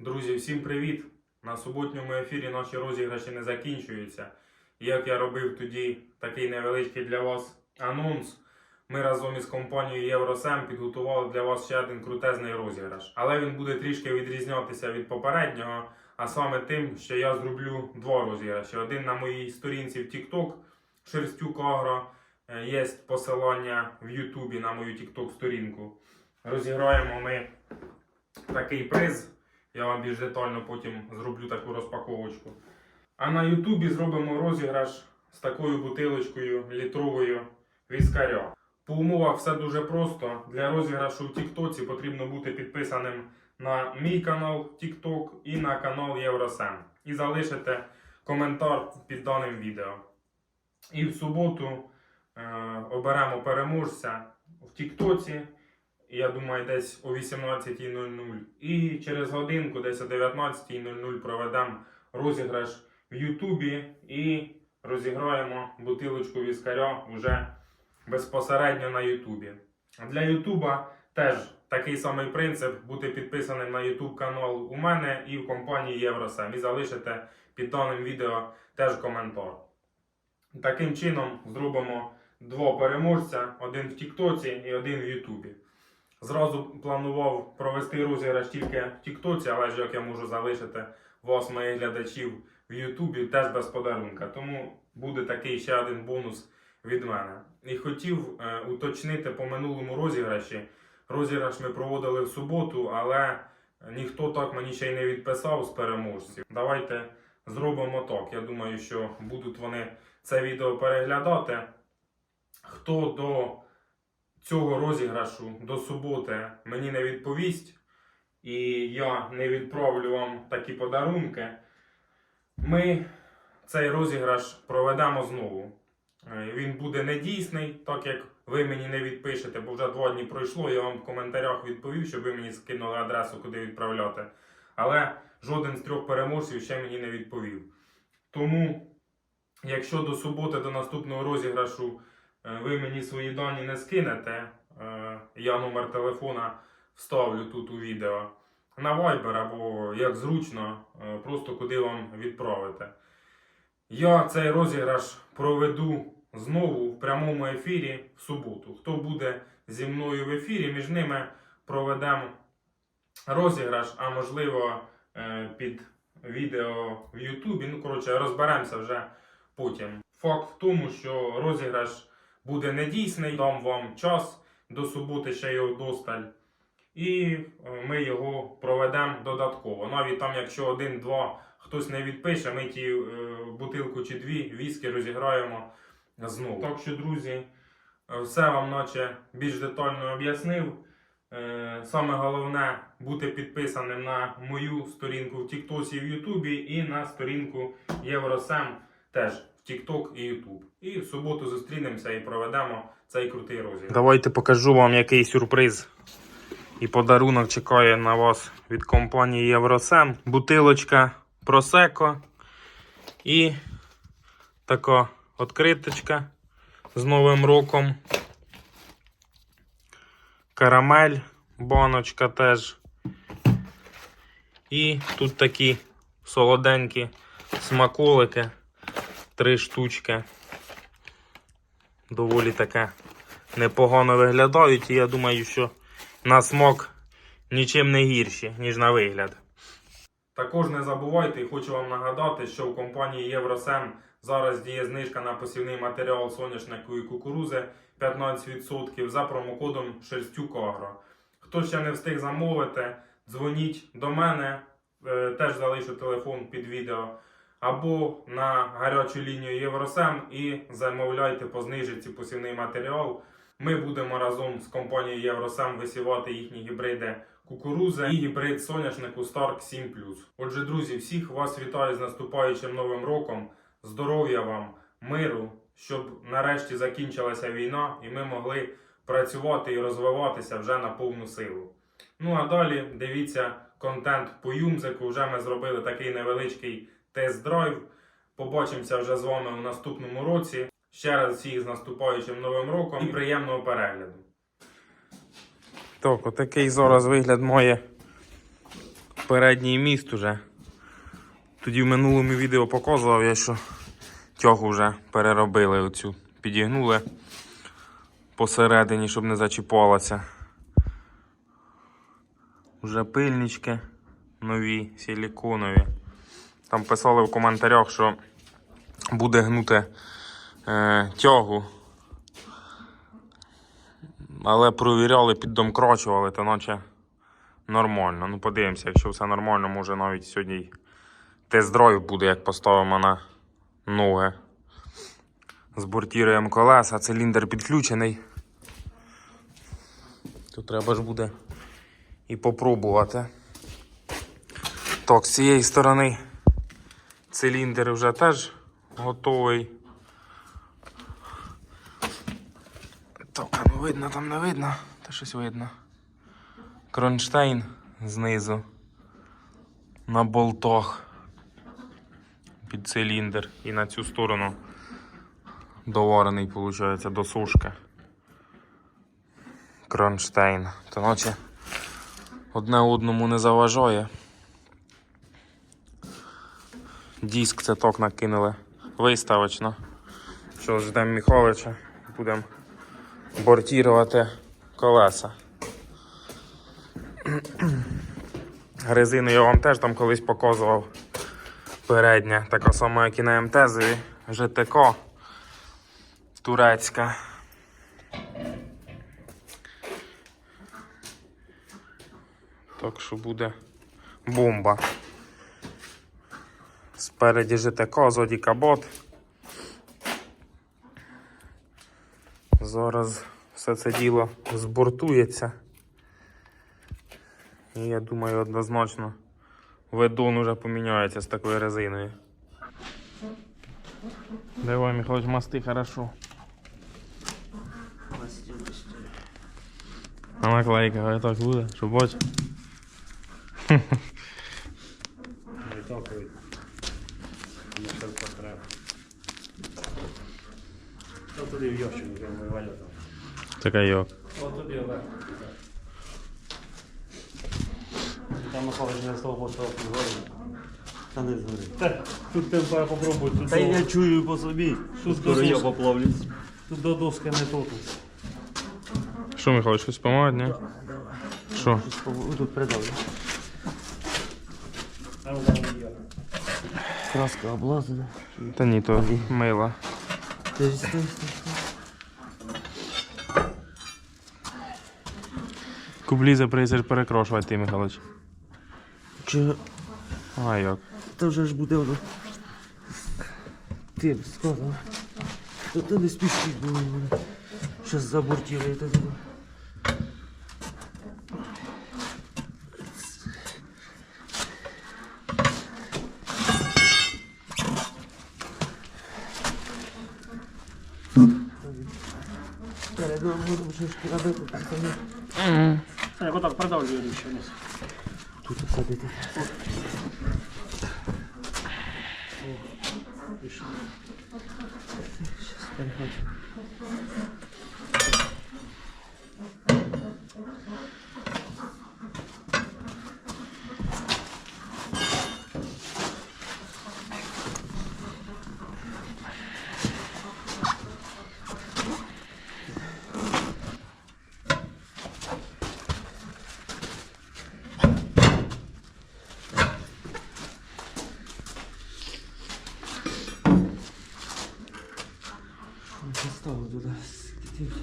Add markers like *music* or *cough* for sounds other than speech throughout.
Друзі, всім привіт! На суботньому ефірі наші розіграші не закінчуються. Як я робив тоді такий невеличкий для вас анонс, ми разом із компанією Євросем підготували для вас ще один крутезний розіграш. Але він буде трішки відрізнятися від попереднього, а саме тим, що я зроблю два розіграші. Один на моїй сторінці в TikTok Шерстюк Агро. Е, Є посилання в Ютубі на мою TikTok сторінку. Розіграємо ми такий приз. Я вам більш детально потім зроблю таку розпаковочку. А на Ютубі зробимо розіграш з такою бутилочкою літровою віскаря. По умовах все дуже просто. Для розіграшу в Тіктоці потрібно бути підписаним на мій канал TikTok і на канал Євросем. І залишити коментар під даним відео. І в суботу е, оберемо переможця в Тіктоці. Я думаю, десь о 18.00. І через годинку, десь о 19.00 проведемо розіграш в Ютубі і розіграємо бутилочку віскаря вже безпосередньо на Ютубі. Для Ютуба теж такий самий принцип бути підписаним на Ютуб канал у мене і в компанії Євросем. І залишите під даним відео теж коментар. Таким чином зробимо два переможця: один в Тіктоці і один в Ютубі. Зразу планував провести розіграш тільки в Тіктоці, але ж як я можу залишити вас, моїх глядачів, в Ютубі теж без подарунка. Тому буде такий ще один бонус від мене. І хотів е, уточнити по минулому розіграші. Розіграш ми проводили в суботу, але ніхто так мені ще й не відписав з переможців. Давайте зробимо так. Я думаю, що будуть вони це відео переглядати. Хто до цього розіграшу до суботи мені не відповість, і я не відправлю вам такі подарунки, ми цей розіграш проведемо знову. Е, Він буде недійсний, так як ви мені не відпишете, бо вже два дні пройшло, я вам в коментарях відповів, щоб ви мені скинули адресу, куди відправляти. Але жоден з трьох переможців ще мені не відповів. Тому, якщо до суботи, до наступного розіграшу ви мені свої дані не скинете, е, я номер телефона вставлю тут у відео на Viber або як зручно, е, просто куди вам відправити. Я цей розіграш проведу знову в прямому ефірі в суботу. Хто буде зі мною в ефірі, між ними проведемо розіграш, а можливо е, під відео в Ютубі. Ну, коротше, розберемося вже потім. Факт в тому, що розіграш буде недійсний, дам вам час до суботи ще його досталь. І е, ми його проведемо додатково. Навіть там, якщо один-два хтось не відпише, ми ті е, бутилку чи дві віскі розіграємо знову. Так що, друзі, е, все вам наче більш детально об'яснив. Е, Саме головне бути підписаним на мою сторінку в Тіктосі в Ютубі і на сторінку Євросем теж Тікток і Ютуб. І в суботу зустрінемося і проведемо цей крутий розіграш. Давайте покажу вам, який сюрприз і подарунок чекає на вас від компанії Євросем. Бутилочка Просеко і така відкриточка з Новим роком. Карамель, баночка теж. І тут такі солоденькі смаколики. Три штучки. Доволі таке непогано виглядають. І я думаю, що на смак нічим не гірші, ніж на вигляд. Також не забувайте, і хочу вам нагадати, що в компанії Євросем зараз діє знижка на посівний матеріал соняшнику і кукурузи 15% за промокодом Шерстюк Агро. Хто ще не встиг замовити, дзвоніть до мене, е, теж залишу телефон під відео, або на гарячу лінію Євросем і замовляйте по знижці посівний матеріал. Ми будемо разом з компанією Євросем висівати їхні гібриди кукурузи і гібрид соняшнику Stark 7 Отже, друзі, всіх вас вітаю з наступаючим новим роком. Здоров'я вам, миру, щоб нарешті закінчилася війна і ми могли працювати і розвиватися вже на повну силу. Ну а далі дивіться контент по Юмзику. Вже ми зробили такий невеличкий тест-драйв. Побачимося вже з вами у наступному році. Ще раз всіх з наступаючим новим роком і приємного перегляду. Так, отакий зараз вигляд має передній міст уже. Тоді в минулому відео показував я, що тягу вже переробили оцю. Підігнули посередині, щоб не зачіпалася. Вже пильнички нові, силіконові. Там писали в коментарях, що буде гнути е, тягу. Але провіряли, піддомкрачували, то наче нормально. Ну, подивимося, якщо все нормально, може навіть сьогодні тест-драйв буде, як поставимо на ноги. Збортіруємо колеса, циліндр підключений. Тут треба ж буде і попробувати. Так, з цієї сторони циліндр вже теж готовий. Так, ну видно, там не видно, та щось видно. Кронштейн знизу на болтах під циліндр і на цю сторону доварений, виходить, до сушки. Кронштейн. То наче одне одному не заважає. Диск це ток накинули виставочно. Що ждемо Михайловича, будемо бортувати колеса. *clears throat* Резину я вам теж там колись показував. Передня, така сама, як і на МТЗові. ЖТК турецька. Так що буде бомба. Спереді ЖТК, зоді кабот. Зараз все це діло збортується. І я думаю, однозначно ведун уже поміняється з такою резиною. Давай, Михайлович, мости хорошо. А наклейка, а так буде, що бач? Не так видно. Тому що потреба. Що туди в ящик вже ми валяти? Така йок. О, туди вверх. Там Михайлович не з того боку згорів. Та не згори. Та, тут ти попробуй, тут, Та я до, чую по собі. Тут Скоро я поплавлюсь. тут до доски не то. Що, Михайлович, щось помагати, ні? Що? Тут придавлю. А ну є. Краска облазана. Та ні, то мила. Стой, стой, стой. Кублізи прийдеш перекрошувати ти, Михайлович. Чи... А як? Та вже ж буде воно. Ти сказано. Та ти не спіши, бо мене. Щас забортіруєте туди. Передом шишки робити, там самі Та, як отак продавлює ще вниз. тут садити. Пішли. Переходь. Поставив туди. скільки.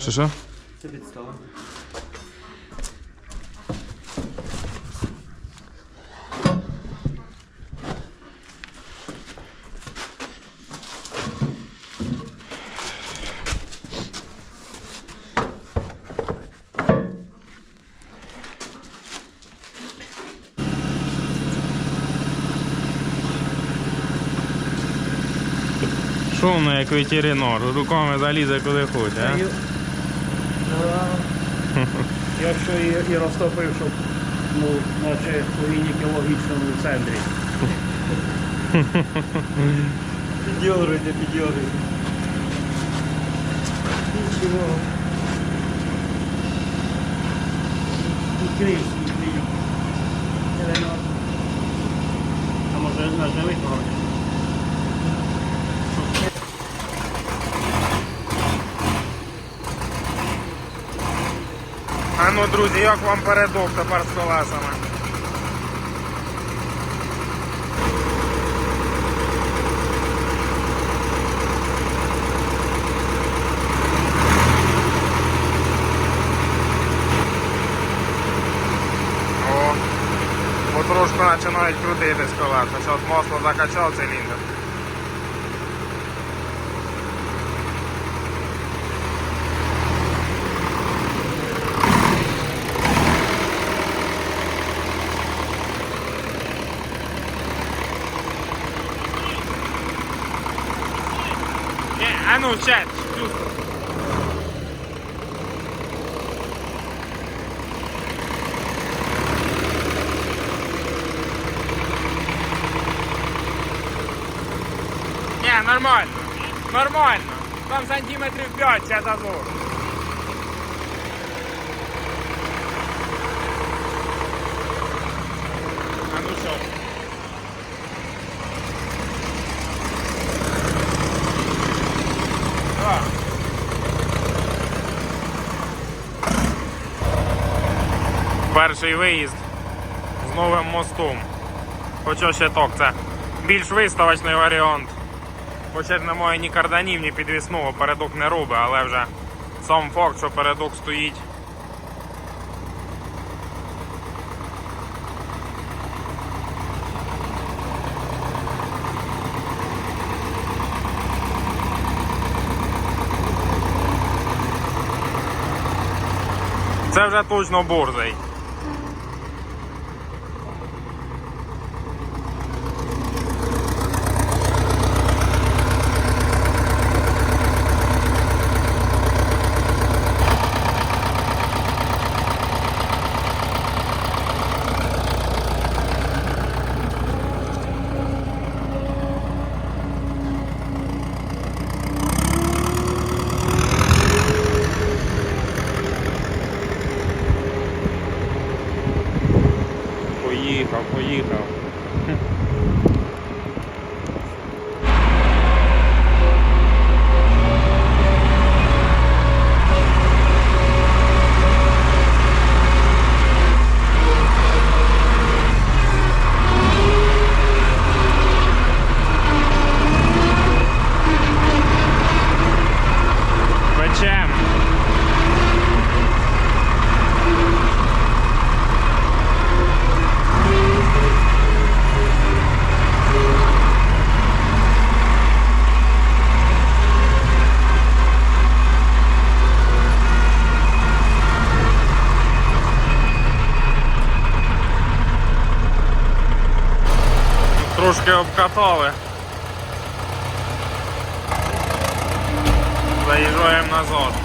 Що що? Це підстава. Що воно як ветеринар? Руками залізе куди хоче, а? *laughs* Якщо і, і розтопив, щоб ну, наче у гінекологічному центрі. Підйоруйте, підйоруйте. Нічого. І крізь навіть не видно. вроде. А ну, друзі, як вам передок тепер з колесами? О, потрошку починають крутитись колеса. Зараз масло закачав циліндр. А ну, чат, чувствую. Не, нормально. Нормально. Там сантиметрів 5 ще зазор. Перший виїзд з новим мостом. Хоча ще так, це більш виставочний варіант. Хоча немає ні карданів, ні підвісного, передок не робить, але вже сам факт, що передок стоїть. Це вже точно борзий. Обкатали. Заїжджаємо назад.